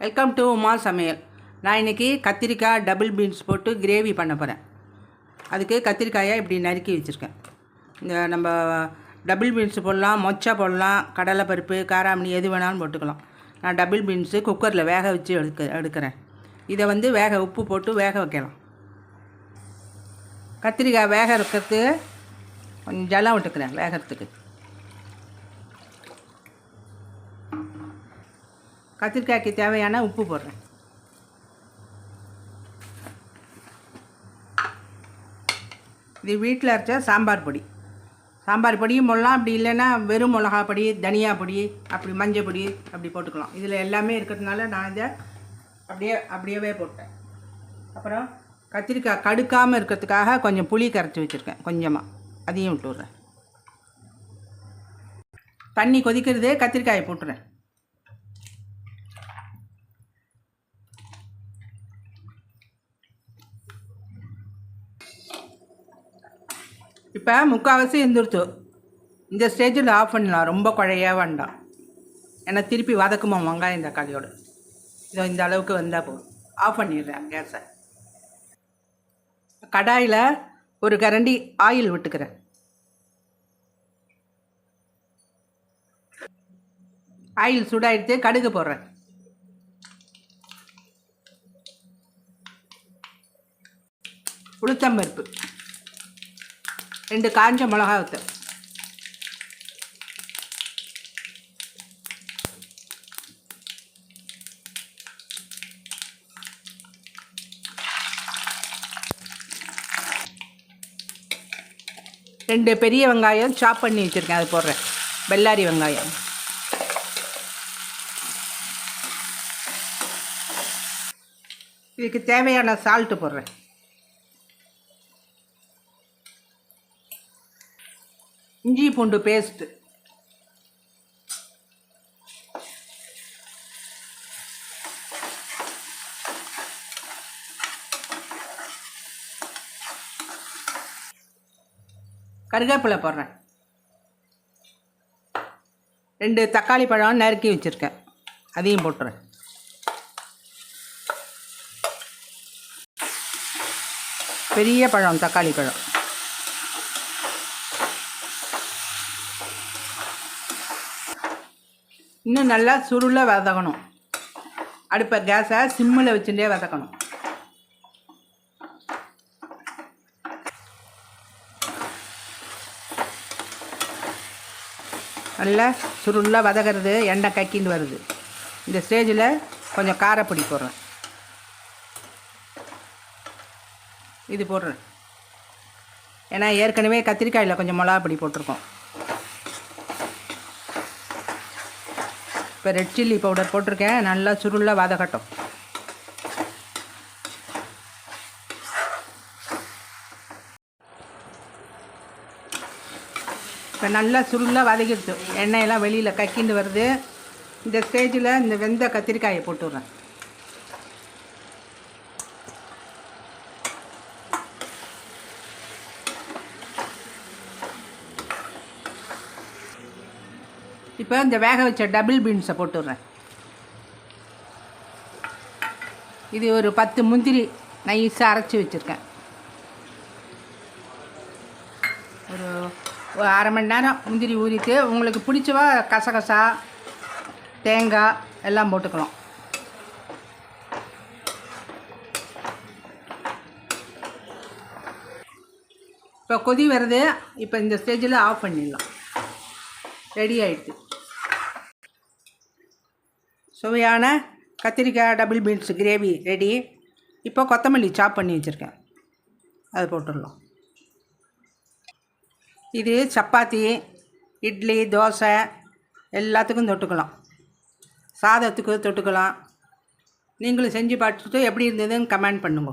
Welcome to Uma சமையல் நான் இன்றைக்கி கத்திரிக்காய் டபுள் பீன்ஸ் போட்டு கிரேவி பண்ண போகிறேன் அதுக்கு கத்திரிக்காயை இப்படி நறுக்கி வச்சுருக்கேன். இந்த நம்ம டபுள் பீன்ஸ் போடலாம் மொச்சை போடலாம் கடலைப்பருப்பு காராமணி எது வேணாலும் போட்டுக்கலாம். நான் டபுள் பீன்ஸு குக்கரில் வேக வச்சு எடுக்க எடுக்கிறேன். இதை வந்து வேக உப்பு போட்டு வேக வைக்கலாம். கத்திரிக்காய் வேக இருக்கிறது கொஞ்சம் ஜலம் விட்டுக்கிறேன் வேகிறதுக்கு. கத்திரிக்காய்க்கு தேவையான உப்பு போடுறேன். இது வீட்டில் அரைச்ச சாம்பார் பொடி. சாம்பார் பொடியும் போடலாம். அப்படி இல்லைன்னா வெறும் மிளகா பொடி தனியா பொடி அப்படி மஞ்சள் பொடி அப்படி போட்டுக்கலாம். இதில் எல்லாமே இருக்கிறதுனால நான் இதை அப்படியே அப்படியே போட்டேன். அப்புறம் கத்திரிக்காய் கடுக்காமல் இருக்கிறதுக்காக கொஞ்சம் புளி கரைச்சி வச்சுருக்கேன். கொஞ்சமாக அதையும் விட்டுடுறேன் தண்ணி கொதிக்கிறதே கத்திரிக்காயை போட்டுறேன். இப்போ முக்கால்வாசி இருந்துருச்சு இந்த ஸ்டேஜில் ஆஃப் பண்ணலாம். ரொம்ப குழைய வேண்டாம். ஏன்னா திருப்பி வதக்குமா வெங்காயம் தக்காளியோடு. இதோ இந்த அளவுக்கு வந்தால் போதும். ஆஃப் பண்ணிடுறேன் கேஸை கடாயில் ஒரு கரண்டி ஆயில் விட்டுக்கிறேன். ஆயில் சூடாயிடுத்து கடுகு போடுறேன். உளுத்தம்பருப்பு. ரெண்டு காஞ்ச மிளகா ஊற்று ரெண்டு பெரிய வெங்காயம் சாப் பண்ணி வச்சுருக்கேன் அது போடுறேன். பெல்லாரி வெங்காயம். இதுக்கு தேவையான சால்ட்டு போடுறேன். இஞ்சி பூண்டு பேஸ்ட்டு கருவேப்பிலை போடுறேன். ரெண்டு தக்காளி பழம் நறுக்கி வச்சுருக்கேன். அதையும் போட்டுறேன். பெரிய பழம் தக்காளி பழம். இன்னும் நல்லா சுருள வதக்கணும். அடுப்பை கேஸை சிம்மில் வச்சுட்டே வதக்கணும். நல்லா சுருளாக வதக்கிறது எண்ணெய் கக்கின்னு வருது. இந்த ஸ்டேஜில் கொஞ்சம் காரப்பொடி போடுறேன். இது போடுறேன். ஏன்னா ஏற்கனவே கத்திரிக்காயில் கொஞ்சம் மிளகா பொடி போட்டிருக்கோம். இப்போ ரெட் சில்லி பவுடர் போட்டிருக்கேன். நல்லா சுருளாக வதக்கட்டும் இப்போ நல்லா சுருளாக வதக்கிடுச்சு. எண்ணெயெல்லாம் வெளியில் கக்கிண்டு வருது. இந்த ஸ்டேஜில் இந்த வெந்த கத்திரிக்காயை போட்டுடுறேன் இப்போ இந்த வேக வச்ச டபுள் பீன்ஸை போட்டுடுறேன். இது ஒரு பத்து முந்திரி நைஸாக அரைச்சி வச்சுருக்கேன். ஒரு அரை மணி நேரம் முந்திரி ஊறிட்டு உங்களுக்கு பிடிச்சவா கசகசா தேங்காய் எல்லாம் போட்டுக்கலாம். இப்போ கொதி வருது இப்போ இந்த ஸ்டேஜில் ஆஃப் பண்ணிடலாம். ரெடி ஆகிடுது சுவையான கத்திரிக்காய் டபுள் பீன்ஸ் கிரேவி ரெடி இப்போ கொத்தமல்லி சாப் பண்ணி வச்சுருக்கேன். அது போட்டுடலாம். இது சப்பாத்தி இட்லி தோசை எல்லாத்துக்கும் தொட்டுக்கலாம். சாதத்துக்கு தொட்டுக்கலாம். நீங்களும் செஞ்சு பார்த்துட்டு எப்படி இருந்ததுன்னு கமெண்ட் பண்ணுங்க.